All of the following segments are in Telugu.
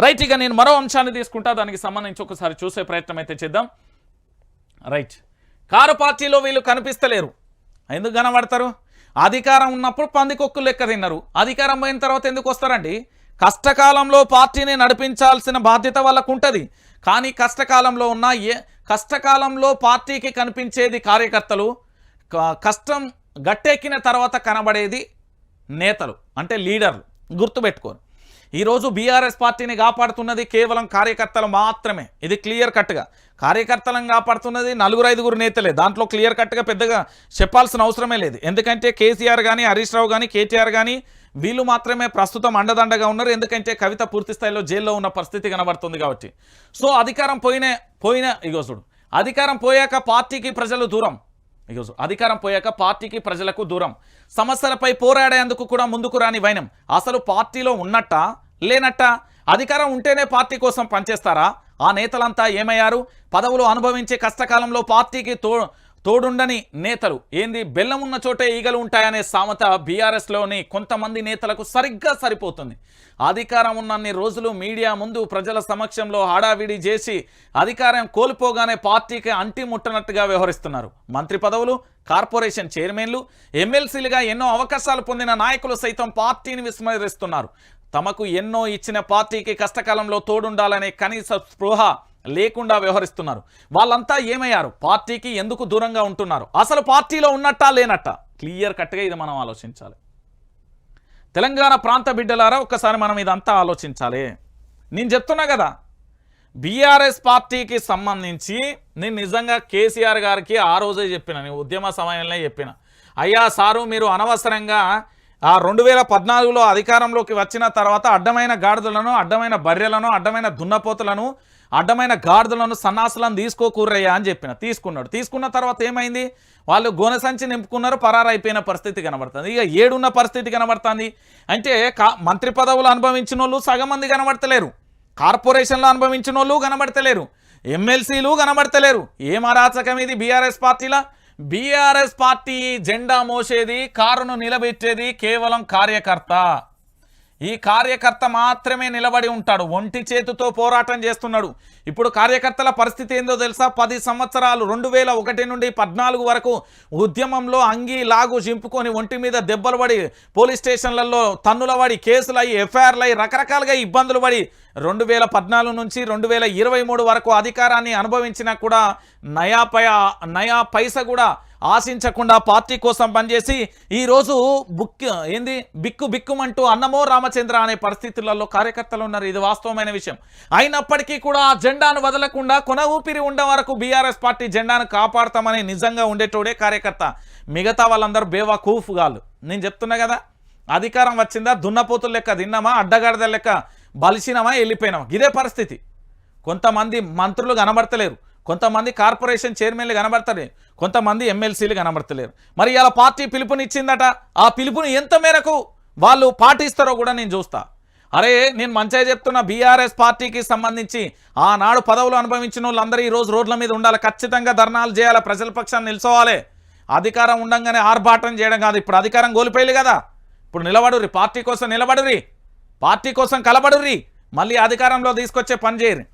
రైట్ ఇక నేను మరో అంశాన్ని తీసుకుంటా. దానికి సంబంధించి ఒకసారి చూసే ప్రయత్నం అయితే చేద్దాం. రైట్ కారు పార్టీలో వీళ్ళు కనిపిస్తలేరు. ఎందుకు కనబడతారు? అధికారం ఉన్నప్పుడు పందికొక్కులు లెక్క తిన్నారు. అధికారం పోయిన తర్వాత ఎందుకు వస్తారండి? కష్టకాలంలో పార్టీని నడిపించాల్సిన బాధ్యత వాళ్ళకు ఉంటుంది. కానీ కష్టకాలంలో ఉన్న ఏ కష్టకాలంలో పార్టీకి కనిపించేది కార్యకర్తలు కష్టం గట్టెక్కిన తర్వాత కనబడేది నేతలు అంటే లీడర్లు. గుర్తుపెట్టుకోరు. ఈరోజు బీఆర్ఎస్ పార్టీని కాపాడుతున్నది కేవలం కార్యకర్తలు మాత్రమే. ఇది క్లియర్ కట్గా. కార్యకర్తలను కాపాడుతున్నది నలుగురు ఐదుగురు నేతలే. దాంట్లో క్లియర్ కట్గా పెద్దగా చెప్పాల్సిన అవసరమే లేదు. ఎందుకంటే కేసీఆర్ కానీ హరీష్ రావు కానీ కేటీఆర్ కానీ వీళ్ళు మాత్రమే ప్రస్తుతం అండదండగా ఉన్నారు. ఎందుకంటే కవిత పూర్తి స్థాయిలో జైల్లో ఉన్న పరిస్థితి కనబడుతుంది కాబట్టి. సో అధికారం పోయిన పోయిన ఇగో చూడు. అధికారం పోయాక పార్టీకి ప్రజలు దూరం. ఈరోజు అధికారం పోయాక పార్టీకి ప్రజలకు దూరం. సమస్యలపై పోరాడేందుకు కూడా ముందుకు రాని వైనం. అసలు పార్టీలో ఉన్నట్ట? లేనట్ట? అధికారం ఉంటేనే పార్టీ కోసం పనిచేస్తారా? ఆ నేతలంతా ఏమయ్యారు? పదవులు అనుభవించే కష్టకాలంలో పార్టీకి తో తోడుండని నేతలు. ఏంది? బెల్లం ఉన్న చోటే ఈగలు ఉంటాయనే సామెత బీఆర్ఎస్లోని కొంతమంది నేతలకు సరిగ్గా సరిపోతుంది. అధికారం ఉన్నన్ని రోజులు మీడియా ముందు ప్రజల సమక్షంలో హడావిడి చేసి అధికారం కోల్పోగానే పార్టీకి అంటి ముట్టనట్టుగా వ్యవహరిస్తున్నారు. మంత్రి పదవులు కార్పొరేషన్ చైర్మన్లు ఎమ్మెల్సీలుగా ఎన్నో అవకాశాలు పొందిన నాయకులు సైతం పార్టీని విస్మరిస్తున్నారు. తమకు ఎన్నో ఇచ్చిన పార్టీకి కష్టకాలంలో తోడుండాలనే కనీస స్పృహ లేకుండా వ్యవహరిస్తున్నారు. వాళ్ళంతా ఏమయ్యారు? పార్టీకి ఎందుకు దూరంగా ఉంటున్నారు? అసలు పార్టీలో ఉన్నట్టా లేనట్టా? క్లియర్ కట్గా ఇది మనం ఆలోచించాలి. తెలంగాణ ప్రాంత బిడ్డలారా ఒక్కసారి మనం ఇదంతా ఆలోచించాలి. నేను చెప్తున్నా కదా బీఆర్ఎస్ పార్టీకి సంబంధించి నేను నిజంగా కేసీఆర్ గారికి ఆ రోజే చెప్పిన నేను ఉద్యమ సమయంలో చెప్పిన. అయ్యా సారు మీరు అనవసరంగా ఆ రెండు వేల పద్నాలుగులో అధికారంలోకి వచ్చిన తర్వాత అడ్డమైన గాడిదలను అడ్డమైన బర్రెలను అడ్డమైన దున్నపోతులను అడ్డమైన గాడిదలను సన్నాసులను తీసుకోకూర్రయ్యా అని చెప్పిన తీసుకున్నాడు. తీసుకున్న తర్వాత ఏమైంది? వాళ్ళు గోనె సంచి నింపుకున్నారు పరారైపోయిన పరిస్థితి కనబడుతుంది. ఇక ఏడున్న పరిస్థితి కనబడుతుంది అంటే కా మంత్రి పదవులు అనుభవించిన వాళ్ళు సగం మంది కనబడతలేరు. కార్పొరేషన్లో అనుభవించిన వాళ్ళు కనబడతలేరు. ఎమ్మెల్సీలు కనబడతలేరు. ఏం అరాచకం ఇది? బీఆర్ఎస్ పార్టీలా? బీఆర్ఎస్ పార్టీ జెండా మోసేది కారును నిలబెట్టేది కేవలం కార్యకర్త. ఈ కార్యకర్త మాత్రమే నిలబడి ఉంటాడు. ఒంటి చేతితో పోరాటం చేస్తున్నాడు. ఇప్పుడు కార్యకర్తల పరిస్థితి ఏందో తెలుసా? పది సంవత్సరాలు రెండు వేల ఒకటి నుండి పద్నాలుగు వరకు ఉద్యమంలో అంగి లాగు చింపుకొని ఒంటి మీద దెబ్బలు పడి పోలీస్ స్టేషన్లలో తన్నుల పడి కేసులు అయ్యి ఎఫ్ఐఆర్లు అయ్యి రకరకాలుగా ఇబ్బందులు పడి రెండు వేల పద్నాలుగు నుంచి రెండు వేల ఇరవై మూడు వరకు అధికారాన్ని అనుభవించినా కూడా నయా పయ నయా పైస కూడా ఆశించకుండా పార్టీ కోసం పనిచేసి ఈరోజు బుక్ ఏంది బిక్కు బిక్కుమంటూ అన్నమో రామచంద్ర అనే పరిస్థితులలో కార్యకర్తలు ఉన్నారు. ఇది వాస్తవమైన విషయం. అయినప్పటికీ కూడా ఆ జెండాను వదలకుండా కొన ఊపిరి ఉండే వరకు బీఆర్ఎస్ పార్టీ జెండాను కాపాడతామని నిజంగా ఉండేటోడే కార్యకర్త. మిగతా వాళ్ళందరూ బేవా కూఫ్గాళ్ళు నేను చెప్తున్నా కదా అధికారం వచ్చిందా దున్నపోతులు లెక్క తిన్నామా అడ్డగాడిద లెక్క బలిసినామా వెళ్ళిపోయినామా? ఇదే పరిస్థితి. కొంతమంది మంత్రులు కనబడతలేరు. కొంతమంది కార్పొరేషన్ చైర్మన్లు కనబడతలేరు కొంతమంది ఎమ్మెల్సీలు కనబడతలేరు. మరి ఇలా పార్టీ పిలుపునిచ్చిందట. ఆ పిలుపుని ఎంత మేరకు వాళ్ళు పాటిస్తారో కూడా నేను చూస్తా. అరే నేను మంచిగా చెప్తున్న బీఆర్ఎస్ పార్టీకి సంబంధించి ఆనాడు పదవులు అనుభవించిన వాళ్ళందరూ ఈ రోజు రోడ్ల మీద ఉండాలి. ఖచ్చితంగా ధర్నాలు చేయాలి ప్రజల పక్షాన్ని నిల్చోవాలి అధికారం ఉండంగానే ఆర్భాటం చేయడం కాదు. ఇప్పుడు అధికారం కోల్పోయింది కదా. ఇప్పుడు నిలబడుర్రి పార్టీ కోసం నిలబడుర్రి పార్టీ కోసం కలబడుర్రి మళ్ళీ అధికారంలో తీసుకొచ్చే పని చేయరు.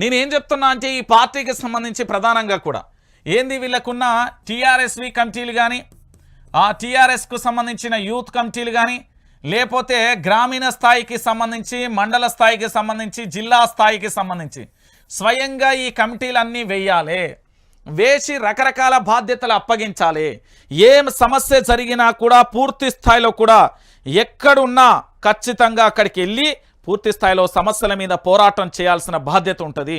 నేను ఏం చెప్తున్నా అంటే ఈ పార్టీకి సంబంధించి ప్రధానంగా కూడా. ఏంది వీళ్ళకున్న టీఆర్ఎస్వి కమిటీలు కానీ ఆ టీఆర్ఎస్కు సంబంధించిన యూత్ కమిటీలు కానీ లేకపోతే గ్రామీణ స్థాయికి సంబంధించి మండల స్థాయికి సంబంధించి జిల్లా స్థాయికి సంబంధించి స్వయంగా ఈ కమిటీలన్నీ వేయాలి. వేసి రకరకాల బాధ్యతలు అప్పగించాలి. ఏం సమస్య జరిగినా కూడా పూర్తి స్థాయిలో కూడా ఎక్కడున్నా ఖచ్చితంగా అక్కడికి వెళ్ళి పూర్తి స్థాయిలో సమస్యల మీద పోరాటం చేయాల్సిన బాధ్యత ఉంటుంది.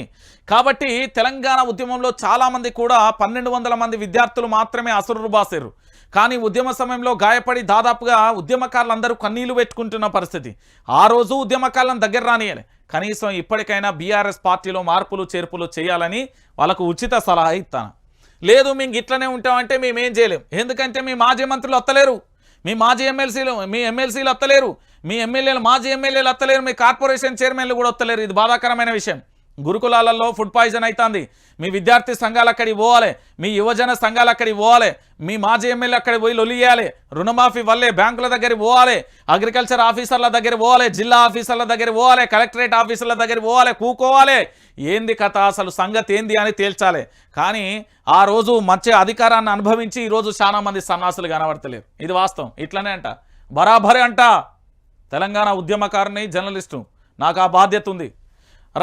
కాబట్టి తెలంగాణ ఉద్యమంలో చాలామంది కూడా పన్నెండు వందల మంది విద్యార్థులు మాత్రమే అసురు బాసారు కానీ ఉద్యమ సమయంలో గాయపడి దాదాపుగా ఉద్యమకారులందరూ కన్నీళ్ళు పెట్టుకుంటున్న పరిస్థితి. ఆ రోజు ఉద్యమకాలం దగ్గర రానియాలి కనీసం ఇప్పటికైనా బీఆర్ఎస్ పార్టీలో మార్పులు చేర్పులు చేయాలని వాళ్ళకు ఉచిత సలహా ఇస్తాను లేదు మేము ఇట్లనే ఉంటామంటే మేము ఏం చేయలేం. ఎందుకంటే మీ మాజీ మంత్రులు వస్తలేరు మీ మాజీ ఎమ్మెల్సీలు మీ ఎమ్మెల్సీలు వత్తలేరు మీ ఎమ్మెల్యేలు మాజీ ఎమ్మెల్యేలు వస్తలేరు మీ కార్పొరేషన్ చైర్మన్లు కూడా వత్తలేరు ఇది బాధాకరమైన విషయం. గురుకులాలలో ఫుడ్ పాయిజన్ అవుతుంది మీ విద్యార్థి సంఘాలు అక్కడికి పోవాలి. మీ యువజన సంఘాలు అక్కడికి పోవాలి. మీ మాజీ ఎమ్మెల్యే అక్కడికి పోయి లొలియాలి రుణమాఫీ వల్లే బ్యాంకుల దగ్గరికి పోవాలి. అగ్రికల్చర్ ఆఫీసర్ల దగ్గర పోవాలి. జిల్లా ఆఫీసర్ల దగ్గర పోవాలి. కలెక్టరేట్ ఆఫీసర్ల దగ్గర పోవాలి. కూకోవాలి. ఏంది కథ? అసలు సంగతి ఏంది అని తేల్చాలి. కానీ ఆ రోజు మంచి అధికారాన్ని అనుభవించి ఈరోజు చాలా మంది సన్నాసులు కనబడతలేరు. ఇది వాస్తవం. ఇట్లనే అంట. బరాబరే అంట. తెలంగాణ ఉద్యమకారిని జర్నలిస్టు. నాకు ఆ బాధ్యత ఉంది.